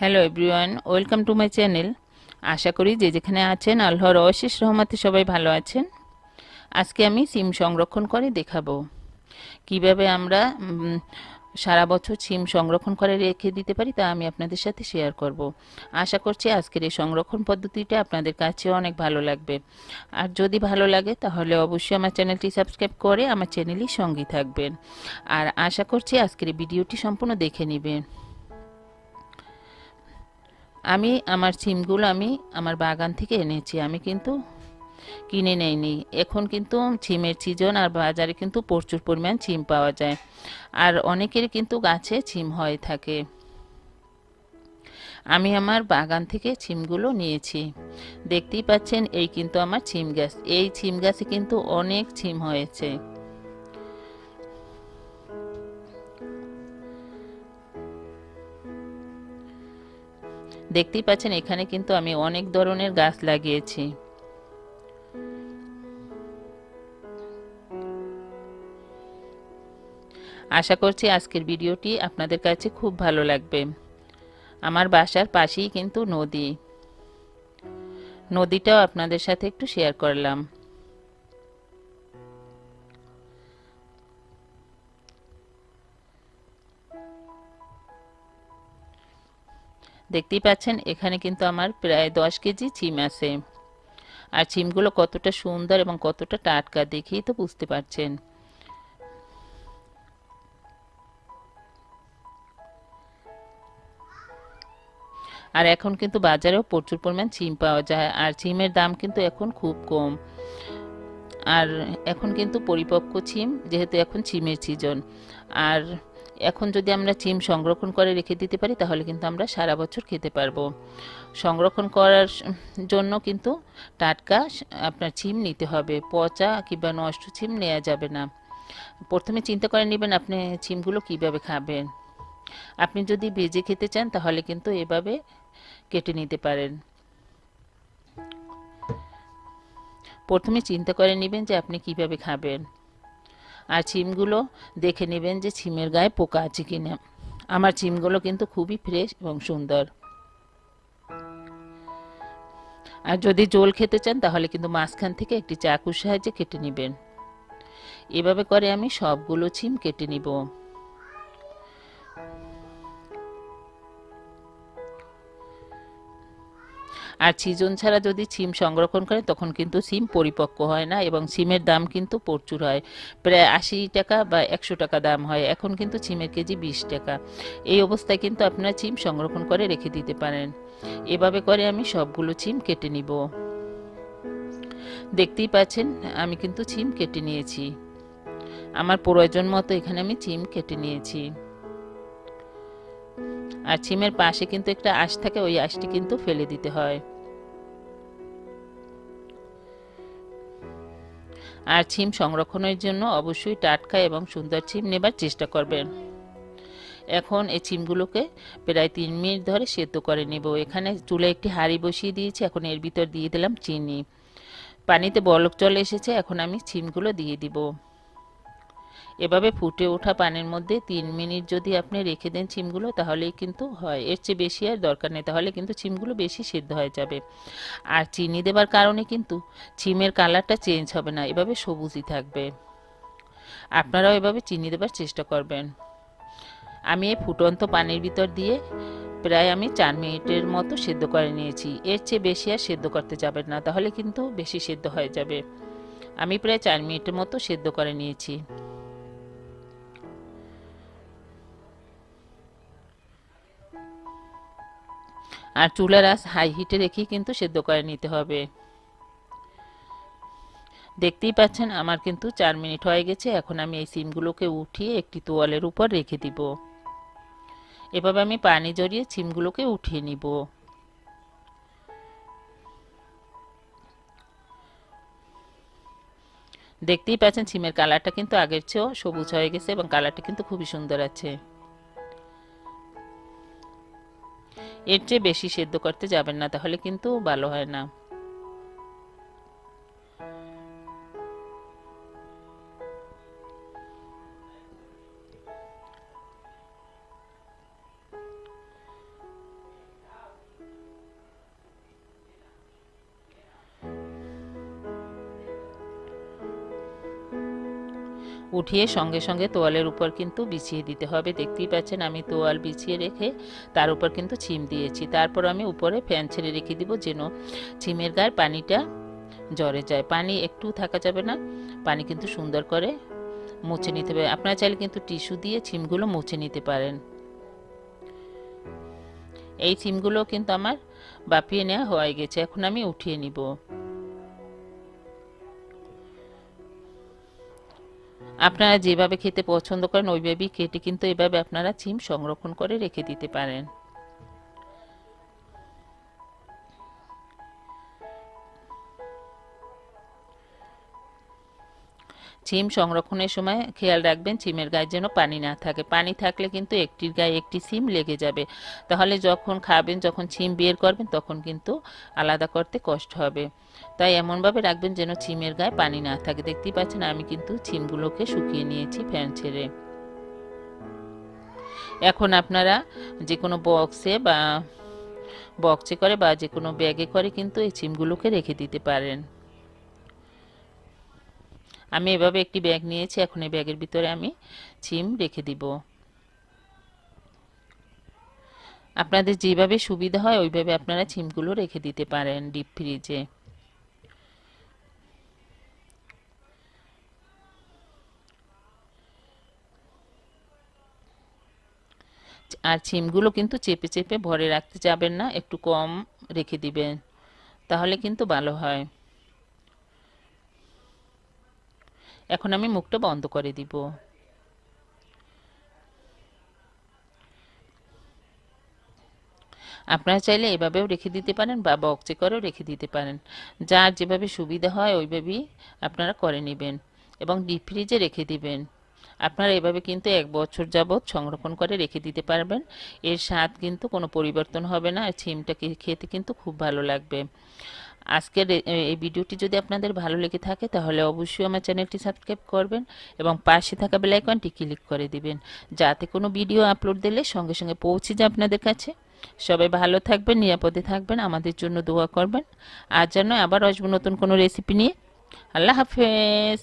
Hello everyone welcome to my channel আশা করি যে যেখানে আছেন, আল্লাহর অশেষ রহমতে সবাই ভালো আছেন। আজকে আমি সিম সংরক্ষণ করে দেখাবো। কীভাবে আমরা সারা বছর সিম সংরক্ষণ করে রেখে দিতে পারি তা আমি আপনাদের সাথে শেয়ার করব। আশা করছি আজকের এই সংরক্ষণ পদ্ধতিটা আপনাদের কাছে অনেক ভালো লাগবে। আর যদি ভালো লাগে, তাহলে অবশ্যই আমার চ্যানেলটি সাবস্ক্রাইব করে আমার চ্যানেলই সঙ্গী থাকবেন। আর আশা করছি আজকের এই ভিডিওটি সম্পূর্ণ দেখে নেবেন। আমি আমার সিমগুলো আমি আমার বাগান থেকে এনেছি। আমি কিন্তু কিনে নেইনি। এখন কিন্তু ছিমের সিজন আর বাজারে কিন্তু প্রচুর পরিমাণ ছিম পাওয়া যায়। আর অনেকের কিন্তু গাছে ছিম হয়ে থাকে। আমি আমার বাগান থেকে ছিমগুলো নিয়েছি। দেখতেই পাচ্ছেন, এই কিন্তু আমার ছিম গাছ। এই ছিম গাছে কিন্তু অনেক ছিম হয়েছে। দেখতেই পাচ্ছেন, এখানে কিন্তু আমি অনেক ধরনের গাছ লাগিয়েছি। আশা করছি আজকের ভিডিওটি আপনাদের কাছে খুব ভালো লাগবে। আমার বাসার পাশেই কিন্তু নদী। নদীটাও আপনাদের সাথে একটু শেয়ার করলাম। দেখতেই পাচ্ছেন, এখানে কিন্তু আমার প্রায় দশ কেজি চিম আছে। আর চিমগুলো কতটা সুন্দর এবং কতটা টাটকা দেখেই তো বুঝতে পারছেন। আর এখন কিন্তু বাজারেও প্রচুর পরিমাণ চিম পাওয়া যায়, আর চিমের দাম কিন্তু এখন খুব কম। আর এখন কিন্তু পরিপক্ক চিম যেহেতু এখন চিমের সিজন আর এখন যদি আমরা চিম সংরক্ষণ করে রেখে দিতে পারি, তাহলে কিন্তু আমরা সারা বছর খেতে পারব। সংরক্ষণ করার জন্য কিন্তু টাটকা আপনার চিম নিতে হবে। পচা কিংবা নষ্ট চিম নেওয়া যাবে না। প্রথমে চিন্তা করে নেবেন আপনি চিমগুলো কীভাবে খাবেন। আপনি যদি ভেজে খেতে চান, তাহলে কিন্তু এভাবে কেটে নিতে পারেন। প্রথমে চিন্তা করে নেবেন যে আপনি কীভাবে খাবেন। আর চিমগুলো দেখে নেবেন যে চিমের গায়ে পোকা আছে কিনা আমার চিমগুলো কিন্তু খুবই ফ্রেশ এবং সুন্দর। আর যদি জল খেতে চান, তাহলে কিন্তু মাঝখান থেকে একটি চাকুর সাহায্যে কেটে নেবেন। এভাবে করে আমি সবগুলো চিম কেটে নিব। আর সিজন ছাড়া যদি সিম সংরক্ষণ করে তখন কিন্তু সিম পরিপক্ক হয় না এবং সিমের দাম কিন্তু প্রচুর হয়। প্রায় আশি টাকা বা একশো টাকা দাম হয়। এখন কিন্তু সিমের কেজি বিশ টাকা। এই অবস্থায় কিন্তু আপনারা সিম সংরক্ষণ করে রেখে দিতে পারেন। এভাবে করে আমি সবগুলো সিম কেটে নিব। দেখতেই পাচ্ছেন, আমি কিন্তু সিম কেটে নিয়েছি। আমার প্রয়োজন মতো এখানে আমি সিম কেটে নিয়েছি। আর সিমের পাশে কিন্তু একটা আঁশ থাকে, ওই আঁশটি কিন্তু ফেলে দিতে হয়। আর ছিম সংরক্ষণের জন্য অবশ্যই টাটকা এবং সুন্দর ছিম নেবার চেষ্টা করবেন। এখন এই ছিমগুলোকে প্রায় তিন মিনিট ধরে সেদ্ধ করে নেব। এখানে চুলে একটি হাঁড়ি বসিয়ে দিয়েছি, এখন এর ভিতর দিয়ে দিলাম চিনি। পানিতে বলক চলে এসেছে, এখন আমি ছিমগুলো দিয়ে দিব। এভাবে ফুটে ওঠা পানির মধ্যে তিন মিনিট যদি আপনি রেখে দেন চিমগুলো, তাহলেই কিন্তু হয়। এর চেয়ে বেশি আর দরকার নেই, তাহলে কিন্তু চিমগুলো বেশি সিদ্ধ হয়ে যাবে। আর চিনি দেবার কারণে কিন্তু চিমের কালারটা চেঞ্জ হবে না, এভাবে সবুজই থাকবে। আপনারাও এভাবে চিনি দেবার চেষ্টা করবেন। আমি এই ফুটন্ত পানির ভিতর দিয়ে প্রায় আমি চার মিনিটের মতো সেদ্ধ করে নিয়েছি। এর চেয়ে বেশি আর সেদ্ধ করতে যাবেন না, তাহলে কিন্তু বেশি সেদ্ধ হয়ে যাবে। আমি প্রায় চার মিনিটের মতো সেদ্ধ করে নিয়েছি। আর চুলার আঁচ হাই হিটে রেখেই কিন্তু সেদ্ধ করে নিতে হবে। দেখতেই পাচ্ছেন আমার কিন্তু চার মিনিট হয়ে গেছে, এখন আমি এই সিমগুলোকে উঠিয়ে একটি তোয়ালের উপর রেখে দিব। এভাবে আমি পানি জড়িয়ে সিমগুলোকে উঠিয়ে নিব। দেখতেই পাচ্ছেন সিমের কালারটা কিন্তু আগের চেয়েও সবুজ হয়ে গেছে এবং কালারটা কিন্তু খুবই সুন্দর আছে। এর চেয়ে বেশি সেদ্ধ করতে যাবেন না তাহলে কিন্তু ভালো হয় না। উঠিয়ে সঙ্গে সঙ্গে তোয়ালের উপর কিন্তু বিছিয়ে দিতে হবে। দেখতেই পাচ্ছেন আমি তোয়াল বিছিয়ে রেখে তার উপর কিন্তু ছিম দিয়েছি। তারপর আমি উপরে ফ্যান ছেড়ে রেখে দিব যেন ছিমের গায়ে পানিটা জ্বরে যায়। পানি একটু থাকা যাবে না, পানি কিন্তু সুন্দর করে মুছে নিতে হবে। আপনারা চাইলে কিন্তু টিস্যু দিয়ে ছিমগুলো মুছে নিতে পারেন। এই ছিমগুলো কিন্তু আমার বাপিয়ে নেওয়া হয়ে গেছে। এখন আমি উঠিয়ে নিব। আপনারা যেভাবে খেতে পছন্দ করেন, ওইভাবেই কেটে কিন্তু এভাবে আপনারা চিম সংরক্ষণ করে রেখে দিতে পারেন। চিম সংরক্ষণের সময় খেয়াল রাখবেন চিমের গায়ে যেন পানি না থাকে। পানি থাকলে কিন্তু একটির গায়ে একটি সিম লেগে যাবে। তাহলে যখন খাবেন, যখন চিম বের করবেন, তখন কিন্তু আলাদা করতে কষ্ট হবে। তাই এমনভাবে রাখবেন যেন চিমের গায়ে পানি না থাকে। দেখতেই পাচ্ছেন, আমি কিন্তু চিমগুলোকে শুকিয়ে নিয়েছি ফ্যান ছেড়ে। এখন আপনারা যে কোনো বক্সে বা বক্সে করে বা যে কোনো ব্যাগে করে কিন্তু এই চিমগুলোকে রেখে দিতে পারেন। আমি এভাবে একটি ব্যাগ নিয়েছি, এখন এই ব্যাগের ভিতরে আমি চিম রেখে দিব। আপনাদের যেভাবে সুবিধা হয়, ওইভাবে আপনারা চিমগুলো রেখে দিতে পারেন ডিপ ফ্রিজে। আর চিমগুলো কিন্তু চেপে চেপে ভরে রাখতে যাবেন না, একটু কম রেখে দিবেন, তাহলে কিন্তু ভালো হয়। এখন আমি মুখটা বন্ধ করে দিব। আপনারা চাইলে এভাবেও রেখে দিতে পারেন বা বক্সে করেও রেখে দিতে পারেন। যার যেভাবে সুবিধা হয় ওইভাবেই আপনারা করে নেবেন এবং ডিপ ফ্রিজে রেখে দিবেন। আপনারা এভাবে কিন্তু এক বছর যাবৎ সংরক্ষণ করে রেখে দিতে পারবেন। এর স্বাদ কিন্তু কোনো পরিবর্তন হবে না। আর ছিমটাকে খেতে কিন্তু খুব ভালো লাগবে। আজকের এই ভিডিওটি যদি আপনাদের ভালো লেগে থাকে, তাহলে অবশ্যই আমার চ্যানেলটি সাবস্ক্রাইব করবেন এবং পাশে থাকা বেলাইকনটি ক্লিক করে দিবেন। যাতে কোনো ভিডিও আপলোড দিলে সঙ্গে সঙ্গে পৌঁছে যায় আপনাদের কাছে। সবাই ভালো থাকবেন, নিরাপদে থাকবেন, আমাদের জন্য দোয়া করবেন। আর যেন আবার আসব নতুন কোনো রেসিপি নিয়ে। আল্লাহ হাফেজ।